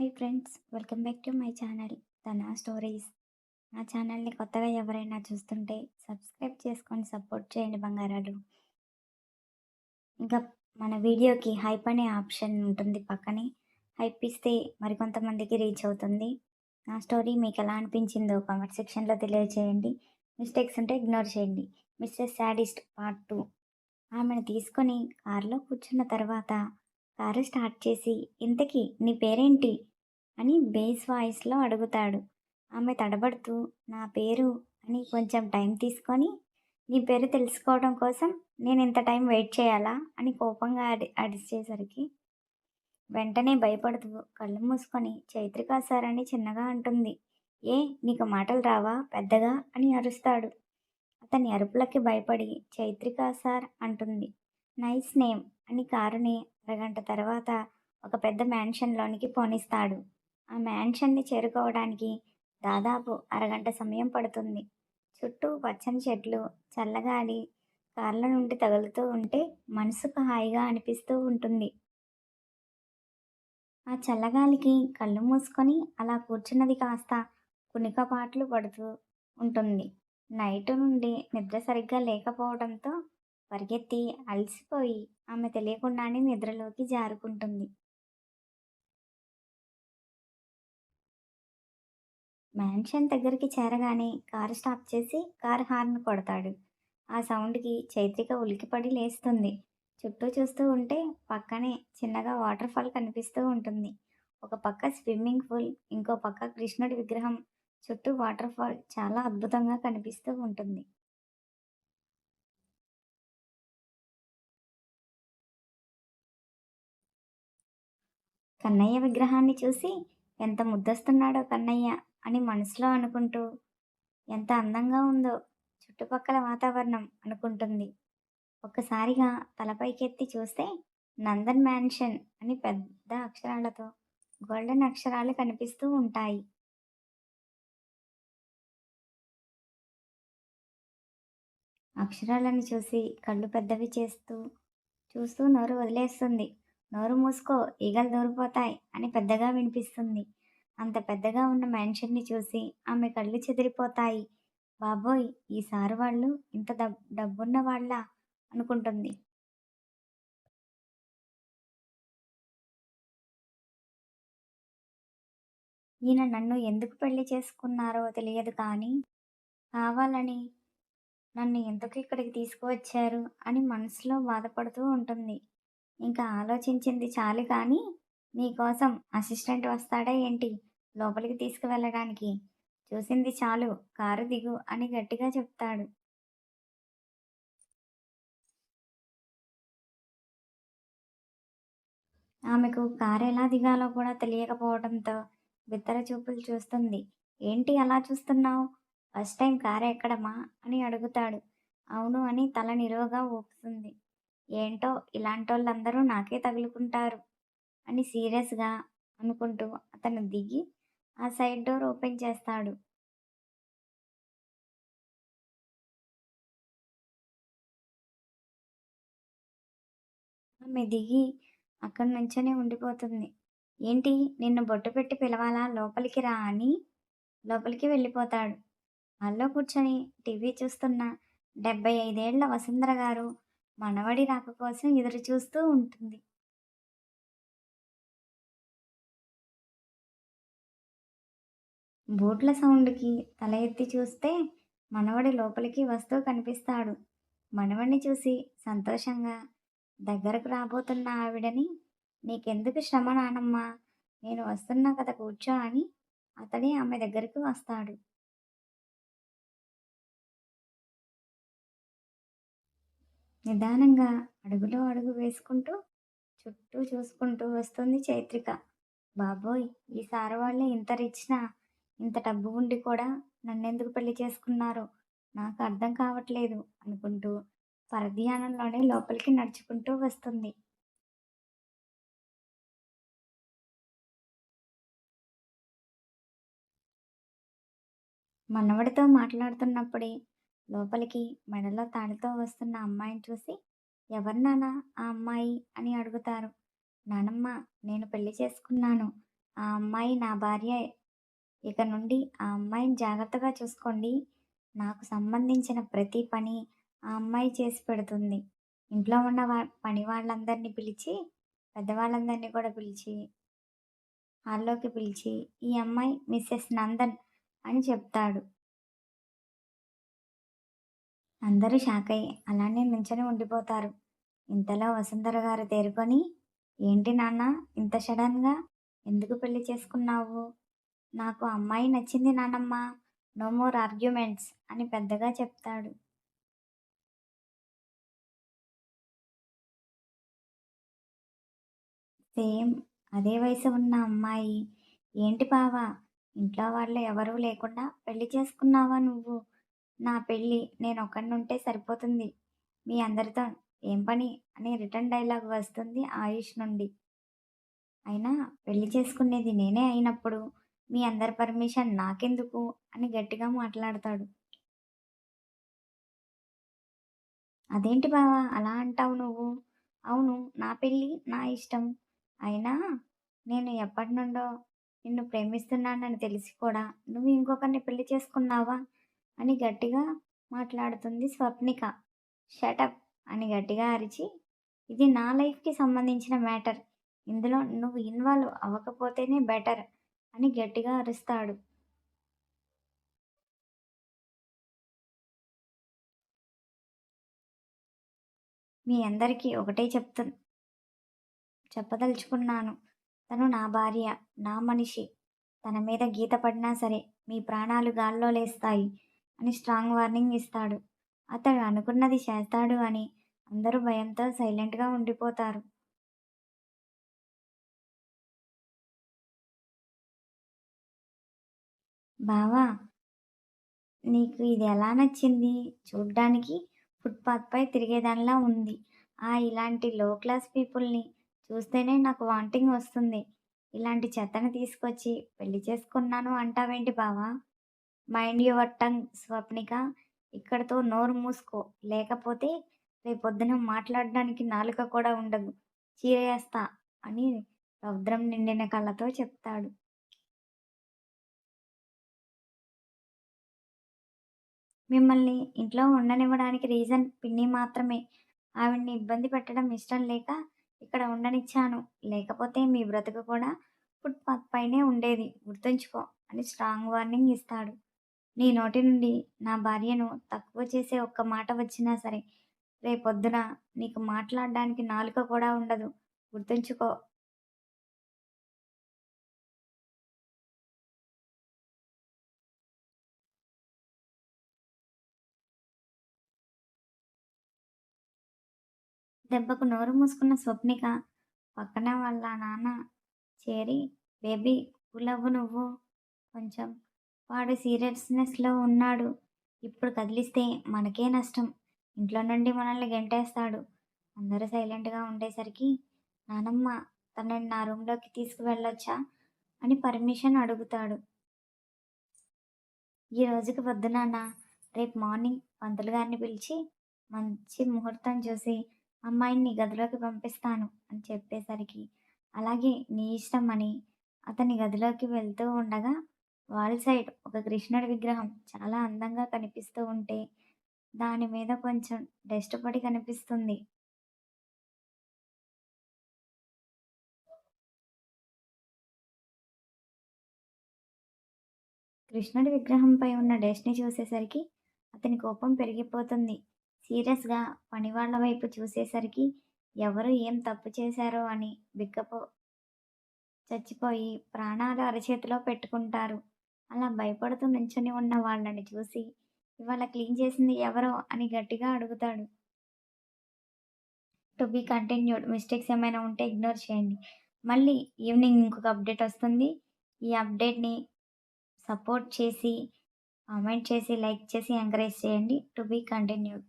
Hi friends welcome back to my channel తన stories నా ఛానల్ని కొత్తగా ఎవరైనా చూస్తుంటే సబ్స్క్రైబ్ చేసుకొని సపోర్ట్ చేయండి బంగారాలు. ఇంకా మన వీడియోకి హైప్ అనే ఆప్షన్ ఉంటుంది పక్కనే. హైప్ ఇస్తే మరికొంతమందికి రీచ్ అవుతుంది. నా స్టోరీ మీకు ఎలా అనిపించిందో కామెంట్ సెక్షన్లో తెలియజేయండి మిస్టేక్స్ ఉంటే ఇగ్నోర్ చేయండి. మిస్టర్ శాడిస్ట్ పార్ట్ టూ ఆమెను తీసుకొని కారులో కూర్చున్న తర్వాత కారు స్టార్ట్ చేసి ఇంతకీ నీ పేరేంటి? అని బేస్ వాయిస్లో అడుగుతాడు. ఆమె తడబడుతూ నా పేరు అని కొంచెం టైం తీసుకొని నీ పేరు తెలుసుకోవడం కోసం నేను ఇంత టైం వెయిట్ చేయాలా అని కోపంగా అడి అడిచేసరికి వెంటనే భయపడుతూ కళ్ళు మూసుకొని చైత్రిక సార్ అని చిన్నగా అంటుంది. ఏ నీకు మాటలు రావా? పెద్దగా? అని అరుస్తాడు. అతని అరుపులకి భయపడి చైత్రిక సార్ అంటుంది. నైస్ నేమ్ అని కారుని అరగంట తర్వాత ఒక పెద్ద మ్యాన్షన్లోనికి పోనిస్తాడు. ఆ మ్యాన్షన్ని చేరుకోవడానికి దాదాపు అరగంట సమయం పడుతుంది. చుట్టూ పచ్చని చెట్లు చల్లగాలి కార్ల నుండి తగులుతూ ఉంటే మనసుకు హాయిగా అనిపిస్తూ ఉంటుంది. ఆ చల్లగాలికి కళ్ళు మూసుకొని అలా కూర్చున్నది కాస్త కునికపాట్లు పడుతూ ఉంటుంది. నైట్ నుండి నిద్ర సరిగ్గా లేకపోవడంతో పరిగెత్తి అలసిపోయి ఆమె తెలియకుండానే నిద్రలోకి జారుకుంటుంది. మ్యాన్షన్ దగ్గరికి చేరగానే కారు స్టాప్ చేసి కారు హార్న్ కొడతాడు. ఆ సౌండ్కి చైత్రిక ఉలికిపడి లేస్తుంది. చుట్టూ చూస్తూ ఉంటే పక్కనే చిన్నగా వాటర్ ఫాల్ కనిపిస్తూ ఉంటుంది. ఒక పక్క స్విమ్మింగ్ పూల్ ఇంకో పక్క కృష్ణుడి విగ్రహం చుట్టూ వాటర్ ఫాల్ చాలా అద్భుతంగా కనిపిస్తూ ఉంటుంది. కన్నయ్య విగ్రహాన్ని చూసి ఎంత ముద్దస్తున్నాడో కన్నయ్య! అని మనసులో అనుకుంటూ ఎంత అందంగా ఉందో చుట్టుపక్కల వాతావరణం అనుకుంటుంది. ఒక్కసారిగా తలపైకెత్తి చూస్తే నందన్ మ్యాన్షన్ అని పెద్ద అక్షరాలతో గోల్డెన్ అక్షరాలు కనిపిస్తూ ఉంటాయి. అక్షరాలను చూసి కళ్ళు పెద్దవి చేస్తూ చూస్తూ నోరు వదిలేస్తుంది. నోరు మూసుకో ఈగలు దూరిపోతాయి అని పెద్దగా వినిపిస్తుంది. అంత పెద్దగా ఉన్న మ్యాన్షన్ని చూసి ఆమె కళ్ళు చెదిరిపోతాయి. బాబోయ్ ఈసారి వాళ్ళు ఇంత డబ్ డబ్బున్న వాళ్ళ? అనుకుంటుంది. ఈయన నన్ను ఎందుకు పెళ్ళి చేసుకున్నారో తెలియదు కానీ కావాలని నన్ను ఎందుకు ఇక్కడికి తీసుకువచ్చారు అని మనసులో బాధపడుతూ ఉంటుంది. ఇంకా ఆలోచించింది చాలు కానీ నీకోసం అసిస్టెంట్ వస్తాడా ఏంటి? లోపలికి తీసుకువెళ్ళడానికి. చూసింది చాలు. కారు దిగు అని గట్టిగా చెప్తాడు. ఆమెకు కారు ఎలా దిగాలో కూడా తెలియకపోవడంతో బిత్తర చూపులు చూస్తుంది. ఏంటి అలా చూస్తున్నావు? ఫస్ట్ టైం కారు ఎక్కడమా? అని అడుగుతాడు. అవును అని తల నిలువగా ఊపుతుంది. ఏంటో ఇలాంటి వాళ్ళందరూ నాకే తగులుకుంటారు అని సీరియస్గా అనుకుంటూ అతను దిగి ఆ సైడ్ డోర్ ఓపెన్ చేస్తాడు. ఆమె దిగి అక్కడి నుంచనే ఉండిపోతుంది. ఏంటి? నిన్ను బొట్టు పెట్టి పిలవాలా? లోపలికి రా అని లోపలికి వెళ్ళిపోతాడు. హాల్లో కూర్చొని టీవీ చూస్తున్న డెబ్బై ఐదేళ్ళ వసుంధర గారు మనవడి రాక కోసం ఎదురు చూస్తూ ఉంటుంది. బూట్ల సౌండ్కి తల ఎత్తి చూస్తే మనవడి లోపలికి వస్తూ కనిపిస్తాడు. మనవడిని చూసి సంతోషంగా దగ్గరకు రాబోతున్న ఆవిడని నీకెందుకు శ్రమ నానమ్మా? నేను వస్తున్నా కదా కూర్చో అని అతడే ఆమె దగ్గరికి వస్తాడు. నిదానంగా అడుగులో అడుగు వేసుకుంటూ చుట్టూ చూసుకుంటూ వస్తుంది చైత్రిక. బాబోయ్ ఈ సార్ వాళ్ళే ఇంత రిచ్నా? ఇంత డబ్బు ఉండి కూడా నన్నెందుకు పెళ్ళి చేసుకున్నారు? నాకు అర్థం కావట్లేదు అనుకుంటూ పరధ్యానంలోనే లోపలికి నడుచుకుంటూ వస్తుంది. మనవడితో మాట్లాడుతున్నప్పుడే లోపలికి మెడలో తాళితో వస్తున్న అమ్మాయిని చూసి ఎవరు నాన్న ఆ అమ్మాయి? అని అడుగుతారు. నానమ్మ నేను పెళ్ళి చేసుకున్నాను. ఆ అమ్మాయి నా భార్య. ఇక నుండి ఆ అమ్మాయిని జాగ్రత్తగా చూసుకోండి. నాకు సంబంధించిన ప్రతి పని ఆ అమ్మాయి చేసి పెడుతుంది. ఇంట్లో ఉన్న వా పని వాళ్ళందరినీ పిలిచి, పెద్దవాళ్ళందరినీ కూడా పిలిచి, హాల్లోకి పిలిచి, ఈ అమ్మాయి మిస్సెస్ నందన్ అని చెప్తాడు. అందరూ షాక్ అయ్యి అలానే నించొని ఉండిపోతారు. ఇంతలో వసుంధర గారు తేరుకొని, ఏంటి నాన్న ఇంత సడన్‌గా ఎందుకు పెళ్ళి చేసుకున్నావు? నాకు అమ్మాయి నచ్చింది నానమ్మ. నో మోర్ ఆర్గ్యుమెంట్స్ అని పెద్దగా చెప్తాడు. సేమ్ అదే వయసు ఉన్న అమ్మాయి. ఏంటి బావా! ఇంట్లో వాళ్ళు ఎవరూ లేకుండా పెళ్ళి చేసుకున్నావా నువ్వు? నా పెళ్ళి నేను నేనొక్కడినుంటే సరిపోతుంది. మీ అందరితో ఏం పని అని రిటర్న్ డైలాగ్ వస్తుంది ఆయుష్ నుండి. అయినా పెళ్ళి చేసుకునేది నేనే అయినప్పుడు మీ అందరి పర్మిషన్ నాకెందుకు అని గట్టిగా మాట్లాడతాడు. అదేంటి బావా అలా అంటావు నువ్వు? అవును నా పెళ్ళి నా ఇష్టం. అయినా నేను ఎప్పటి నుండో నిన్ను ప్రేమిస్తున్నానని తెలిసి కూడా నువ్వు ఇంకొకరిని పెళ్ళి చేసుకున్నావా? అని గట్టిగా మాట్లాడుతుంది స్వప్నిక. షటప్ అని గట్టిగా అరిచి, ఇది నా లైఫ్‌కి సంబంధించిన మ్యాటర్. ఇందులో నువ్వు ఇన్వాల్వ్ అవ్వకపోతేనే బెటర్ అని గట్టిగా అరుస్తాడు. మీ అందరికీ ఒకటే చెప్తు చెప్పదలుచుకున్నాను. తను నా భార్య, నా మనిషి. తన మీద గీత పడినా సరే మీ ప్రాణాలు గాల్లో లేస్తాయి అని స్ట్రాంగ్ వార్నింగ్ ఇస్తాడు. అతడు అనుకున్నది చేస్తాడు అని అందరూ భయంతో సైలెంట్‌గా ఉండిపోతారు. బావా! నీకు ఇది ఎలా నచ్చింది? చూడ్డానికి ఫుట్‌పాత్‌పై తిరిగేదానిలా ఉంది. ఆ ఇలాంటి లో క్లాస్ పీపుల్‌ని చూస్తేనే నాకు వాంటింగ్ వస్తుంది. ఇలాంటి చెత్తని తీసుకొచ్చి పెళ్ళి చేసుకున్నాను అంటావేంటి బావా! Mind your tongue Swapnika. ఇక్కడతో నోరు మూసుకో. లేకపోతే రేపొద్దున మాట్లాడడానికి నాలుక కూడా ఉండదు. చీరేస్తా అని రౌద్రం నిండిన కళ్ళతో చెప్తాడు. మిమ్మల్ని ఇంట్లో ఉండనివ్వడానికి రీజన్ పిన్ని మాత్రమే. ఆవిడ్ని ఇబ్బంది పెట్టడం ఇష్టం లేక ఇక్కడ ఉండనిచ్చాను. లేకపోతే మీ బ్రతుకు కూడా ఫుట్‌పాత్ పైనే ఉండేది. గుర్తుంచుకో అని స్ట్రాంగ్ వార్నింగ్ ఇస్తాడు. నీ నోటి నుండి నా భార్యను తక్కువ చేసే ఒక్క మాట వచ్చినా సరే రేపొద్దున నీకు మాట్లాడడానికి నాలుక కూడా ఉండదు. గుర్తుంచుకో. దెబ్బకు నోరు మూసుకున్న స్వప్నిక పక్కన వాళ్ళ నాన్న చేరి బేబీ కూలవ్వు నువ్వు కొంచెం. వాడు సీరియస్‌నెస్‌లో ఉన్నాడు. ఇప్పుడు కదిలిస్తే మనకే నష్టం. ఇంట్లో నుండి మనల్ని గెంటేస్తాడు. అందరూ సైలెంట్‌గా ఉండేసరికి నానమ్మ తనని నా రూమ్‌లోకి తీసుకువెళ్ళొచ్చా? అని పర్మిషన్ అడుగుతాడు. ఈ రోజుకి వద్దు నాన్న. రేపు మార్నింగ్ పంతులు గారిని పిలిచి మంచి ముహూర్తం చూసి అమ్మాయిని గదిలోకి పంపిస్తాను అని చెప్పేసరికి అలాగే నీ ఇష్టం అని అతని గదిలోకి వెళ్తూ ఉండగా వాల్ సైడ్ ఒక కృష్ణుడి విగ్రహం చాలా అందంగా కనిపిస్తూ ఉంటే దాని మీద కొంచెం డస్ట్ పడి కనిపిస్తుంది. కృష్ణుడి విగ్రహంపై ఉన్న డస్ట్‌ని చూసేసరికి అతని కోపం పెరిగిపోతుంది. సీరియస్‌గా పనివాళ్ళ వైపు చూసేసరికి ఎవరు ఏం తప్పు చేశారో అని బిక్కపో చచ్చిపోయి ప్రాణాలు అరచేతిలో పెట్టుకుంటారు. అలా భయపడుతూ నించొని ఉన్న వాళ్ళని చూసి ఇవాళ క్లీన్ చేసింది ఎవరో అని గట్టిగా అడుగుతాడు. To be continued. మిస్టేక్స్ ఏమైనా ఉంటే ఇగ్నోర్ చేయండి. మళ్ళీ ఈవినింగ్ ఇంకొక అప్డేట్ వస్తుంది. ఈ అప్డేట్‌ని సపోర్ట్ చేసి, కామెంట్ చేసి, లైక్ చేసి ఎంకరేజ్ చేయండి. To be continued.